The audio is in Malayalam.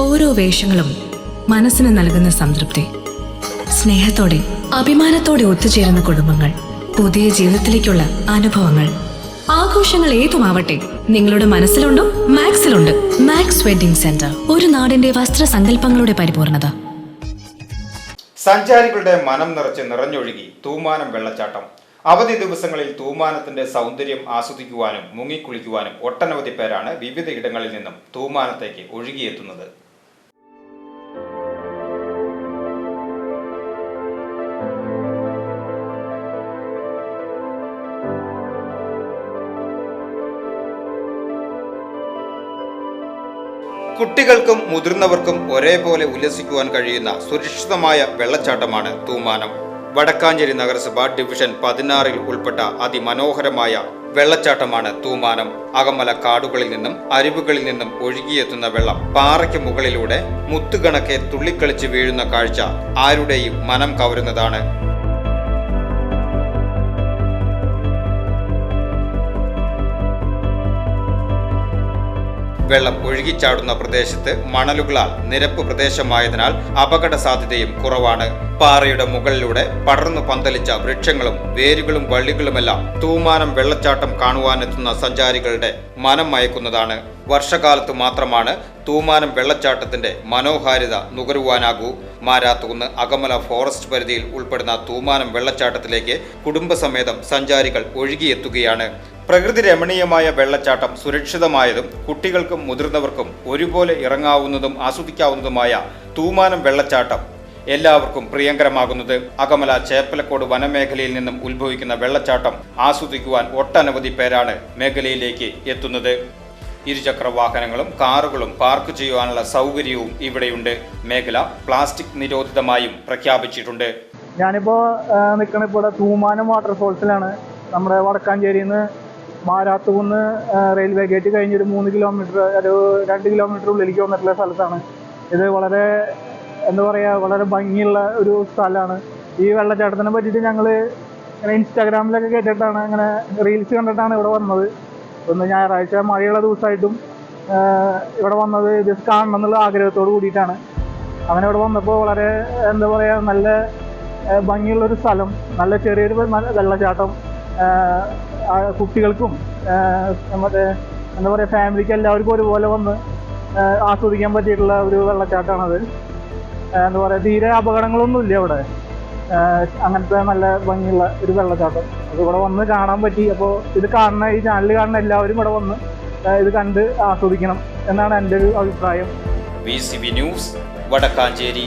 ഓരോ വേഷങ്ങളും മനസ്സിന് നൽകുന്ന സംതൃപ്തി. സ്നേഹത്തോടെ അഭിമാനത്തോടെ ഒത്തുചേരുന്ന കുടുംബങ്ങൾ പുതിയ ജീവിതത്തിലേക്കുള്ള അനുഭവങ്ങൾ. ആഘോഷങ്ങൾ ഏതുമാവട്ടെ നിങ്ങളുടെ മനസ്സിലുണ്ടോ മാക്സിലുണ്ട്. മാക്സ് വെഡിംഗ് സെന്റർ ഒരു നാടിന്റെ വസ്ത്രസങ്കല്പങ്ങളുടെ പരിപൂർണത. സഞ്ചാരികളുടെ മനം നിറച്ച് നിറഞ്ഞൊഴുകി തൂമാനം വെള്ളച്ചാട്ടം. അവധി ദിവസങ്ങളിൽ തൂമാനത്തിന്റെ സൗന്ദര്യം ആസ്വദിക്കുവാനും മുങ്ങിക്കുളിക്കുവാനും ഒട്ടനവധി പേരാണ് വിവിധ ഇടങ്ങളിൽ നിന്നും തൂമാനത്തേക്ക് ഒഴുകിയെത്തുന്നത്. കുട്ടികൾക്കും മുതിർന്നവർക്കും ഒരേപോലെ ഉല്ലസിക്കുവാൻ കഴിയുന്ന സുരക്ഷിതമായ വെള്ളച്ചാട്ടമാണ് തൂമാനം. വടക്കാഞ്ചേരി നഗരസഭ ഡിവിഷൻ പതിനാറിൽ ഉൾപ്പെട്ട അതിമനോഹരമായ വെള്ളച്ചാട്ടമാണ് തൂമാനം. അകമല കാടുകളിൽ നിന്നും അരുവികളിൽ നിന്നും ഒഴുകിയെത്തുന്ന വെള്ളം പാറയ്ക്ക് മുകളിലൂടെ മുത്തുകണക്കെ തുള്ളിക്കളിച്ച് വീഴുന്ന കാഴ്ച ആരുടെയും മനം കവരുന്നതാണ്. വെള്ളം ഒഴുകിച്ചാടുന്ന പ്രദേശത്ത് മണലുകളാൽ നിരപ്പ് പ്രദേശമായതിനാൽ അപകട സാധ്യതയും കുറവാണ്. പാറയുടെ മുകളിലൂടെ പടർന്നു പന്തലിച്ച വൃക്ഷങ്ങളും വേരുകളും വള്ളികളുമെല്ലാം തൂമാനം വെള്ളച്ചാട്ടം കാണുവാനെത്തുന്ന സഞ്ചാരികളുടെ മനം മയക്കുന്നതാണ്. വർഷകാലത്ത് മാത്രമാണ് തൂമാനം വെള്ളച്ചാട്ടത്തിന്റെ മനോഹാരിത നുകരുവാനാകൂ. മാരാത്തൂന്ന് അകമല ഫോറസ്റ്റ് പരിധിയിൽ ഉൾപ്പെടുന്ന തൂമാനം വെള്ളച്ചാട്ടത്തിലേക്ക് കുടുംബസമേതം സഞ്ചാരികൾ ഒഴുകിയെത്തുകയാണ്. പ്രകൃതി രമണീയമായ വെള്ളച്ചാട്ടം സുരക്ഷിതമായതും കുട്ടികൾക്കും മുതിർന്നവർക്കും ഒരുപോലെ ഇറങ്ങാവുന്നതും ആസ്വദിക്കാവുന്നതുമായ തൂമാനം വെള്ളച്ചാട്ടം എല്ലാവർക്കും പ്രിയങ്കരമാകുന്നത് അകമല ചേപ്പലക്കോട് വനമേഖലയിൽ നിന്നും ഉത്ഭവിക്കുന്ന വെള്ളച്ചാട്ടം ആസ്വദിക്കുവാൻ ഒട്ടനവധി പേരാണ് മേഖലയിലേക്ക് എത്തുന്നത്. ഇരുചക്ര വാഹനങ്ങളും കാറുകളും പാർക്ക് ചെയ്യുവാനുള്ള സൗകര്യവും ഇവിടെയുണ്ട്. മേഖല പ്ലാസ്റ്റിക് നിരോധിതമായും പ്രഖ്യാപിച്ചിട്ടുണ്ട്. ഞാനിപ്പോൾ നിൽക്കണ ഇപ്പോൾ തൂമാനം വാട്ടർഫോൾസിലാണ് നമ്മുടെ വടക്കാഞ്ചേരിയിൽ നിന്ന് മാരാത്തുകുന്ന് റെയിൽവേ ഗേറ്റ് കഴിഞ്ഞ് ഒരു മൂന്ന് കിലോമീറ്റർ ഒരു രണ്ട് കിലോമീറ്റർ ഉള്ളിലേക്ക് വന്നിട്ടുള്ള സ്ഥലത്താണ്. ഇത് വളരെ എന്താ പറയുക വളരെ ഭംഗിയുള്ള ഒരു സ്ഥലമാണ്. ഈ വെള്ളച്ചാട്ടത്തിനെ പറ്റിയിട്ട് ഞങ്ങൾ ഇങ്ങനെ ഇൻസ്റ്റാഗ്രാമിലൊക്കെ കേട്ടിട്ടാണ് ഇങ്ങനെ റീൽസ് കണ്ടിട്ടാണ് ഇവിടെ വന്നത്. ഒന്ന് ഞായറാഴ്ച മഴയുള്ള ദിവസമായിട്ടും ഇവിടെ വന്നത് ഇത് കാണണം എന്നുള്ള ആഗ്രഹത്തോട് കൂടിയിട്ടാണ്. അങ്ങനെ ഇവിടെ വന്നപ്പോൾ വളരെ എന്താ പറയുക നല്ല ഭംഗിയുള്ളൊരു സ്ഥലം നല്ല ചെറിയൊരു വെള്ളച്ചാട്ടം കുട്ടികൾക്കും നമ്മുടെ എന്താ പറയുക ഫാമിലിക്ക് എല്ലാവർക്കും ഒരുപോലെ വന്ന് ആസ്വദിക്കാൻ പറ്റിയിട്ടുള്ള ഒരു വെള്ളച്ചാട്ടമാണത്. എന്താ പറയുക തീരെ അപകടങ്ങളൊന്നും ഇല്ല അവിടെ അങ്ങനത്തെ നല്ല ഭംഗിയുള്ള ഒരു വെള്ളച്ചാട്ടം. അത് ഇവിടെ വന്ന് കാണാൻ പറ്റി. അപ്പോൾ ഇത് കാണുന്ന ഈ ചാനൽ കാണുന്ന എല്ലാവരും ഇവിടെ വന്ന് ഇത് കണ്ട് ആസ്വദിക്കണം എന്നാണ് എന്റെ ഒരു അഭിപ്രായം. V C B news Vadakkanchery.